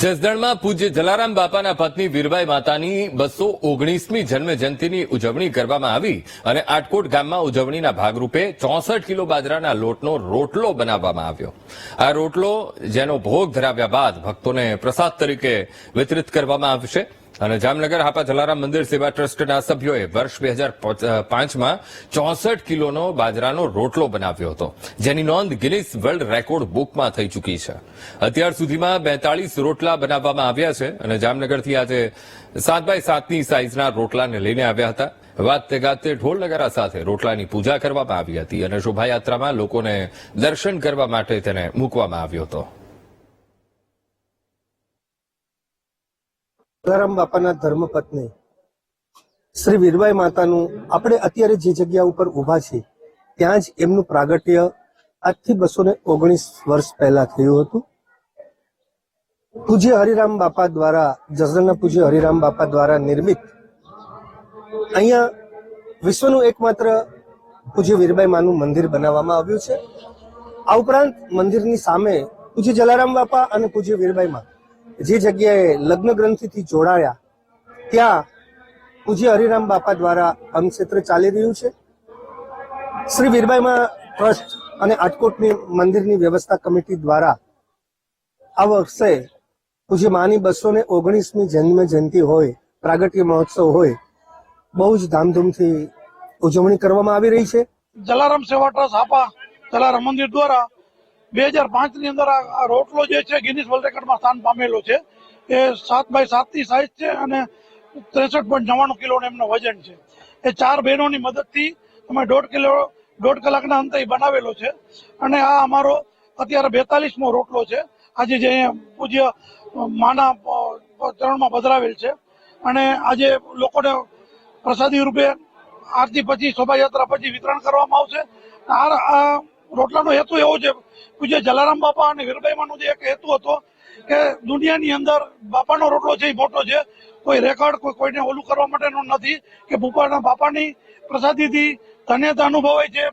જસદણમાં પૂજ્ય જલારામ બાપાના પત્ની વીરબાઈ માતાની બસો ઓગણીસમી જન્મ જયંતિની ઉજવણી કરવામાં આવી અને આટકોટ ગામમાં ઉજવણીના ભાગરૂપે ચોસઠ કિલો બાજરાના લોટનો રોટલો બનાવવામાં આવ્યો. આ રોટલો જેનો ભોગ ધરાવ્યા બાદ ભક્તોને પ્રસાદ તરીકે વિતરિત કરવામાં આવશે. અને જામનગર હાપા જલારામ મંદિર સેવા ટ્રસ્ટના સભ્યોએ વર્ષ બે હજાર પાંચમાં ચોસઠ કિલોનો બાજરાનો રોટલો બનાવ્યો હતો, જેની નોંધ ગિનિસ વર્લ્ડ રેકોર્ડ બુકમાં થઈ ચૂકી છે. અત્યાર સુધીમાં બેતાળીસ રોટલા બનાવવામાં આવ્યા છે અને જામનગરથી આજે સાત બાય સાતની સાઇઝના રોટલાને લઈને આવ્યા હતા. વાતે ગાતે ઢોલ નગારા સાથે રોટલાની પૂજા કરવામાં આવી હતી અને શોભાયાત્રામાં લોકોને દર્શન કરવા માટે તેને મૂકવામાં આવ્યો હતો. જલારામ બાપાના ધર્મપત્ની શ્રી વીરબાઈ માતાનું આપણે અત્યારે જે જગ્યા ઉપર ઊભા છે ત્યાં જ એમનું પ્રાગટ્ય આજથી બસો ને ઓગણીસ વર્ષ પહેલા થયું હતું. પૂજ્ય હરિરામ બાપા દ્વારા, જસદણના પૂજ્ય હરિરામ બાપા દ્વારા નિર્મિત અહીંયા વિશ્વનું એકમાત્ર પૂજ્ય વીરબાઈ માનું મંદિર બનાવવામાં આવ્યું છે. આ ઉપરાંત મંદિરની સામે પૂજ્ય જલારામ બાપા અને પૂજ્ય વીરબાઈ માં જે જગ્યાએ લગ્ન ગ્રંથિથી જોડાયા, ત્યાં પૂજ્ય હરિરામ બાપા દ્વારા અન્નક્ષેત્ર ચાલી રહ્યું છે. શ્રી વીરબાઈમાં ટ્રસ્ટ અને આટકોટની મંદિરની વ્યવસ્થા કમિટી દ્વારા આ વર્ષે પૂજ્ય માની બસો ને ઓગણીસમી જન્મ જયંતિ હોય, પ્રાગટ્ય મહોત્સવ હોય, બહુ જ ધામધૂમથી ઉજવણી કરવામાં આવી રહી છે. જલારામ સેવા ટ્રસ્ટ, આપા જલારામ મંદિર દ્વારા બે હજાર પાંચની અંદર આ રોટલો જે છે ગિનિસ વર્લ્ડ રેકોર્ડમાં સ્થાન પામેલો છે. એ સાત બાય સાતની સાઈઝ છે અને ત્રેસઠ પોઈન્ટ નવ્વાણું કિલો એમનો વજન છે. એ ચાર બહેનોની મદદથી અમે દોઢ કિલો, દોઢ કલાકના અંતે બનાવેલો છે. અને આ અમારો અત્યારે બેતાલીસમો રોટલો છે. આજે જે પૂજ્ય માના ચરણમાં પધરાવેલ છે. અને આજે લોકોને પ્રસાદી રૂપે આરતી પછી શોભાયાત્રા પછી વિતરણ કરવામાં આવશે. આ રોટલાનો હેતુ એવો છે, પૂજ્ય જલારામ બાપા અને વીરબાઈમાનો જે એક હેતુ હતો કે દુનિયાની અંદર બાપાનો રોટલો છે એ મોટો છે, કોઈ રેકોર્ડ, કોઈ કોઈને ઓલું કરવા માટેનો નથી કે ભૂપાના બાપાની પ્રસાદીથી ધન્યતા અનુભવાય છે.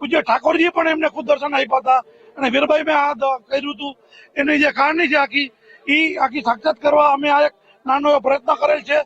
પૂજ્ય ઠાકોરજી પણ એમને ખુદ દર્શન આપ્યા હતા અને વીરભાઈ મેં આ કર્યું હતું. એની જે કહાની છે આખી એ આખી સાક્ષાત કરવા અમે આ એક નાનો પ્રયત્ન કરેલ છે.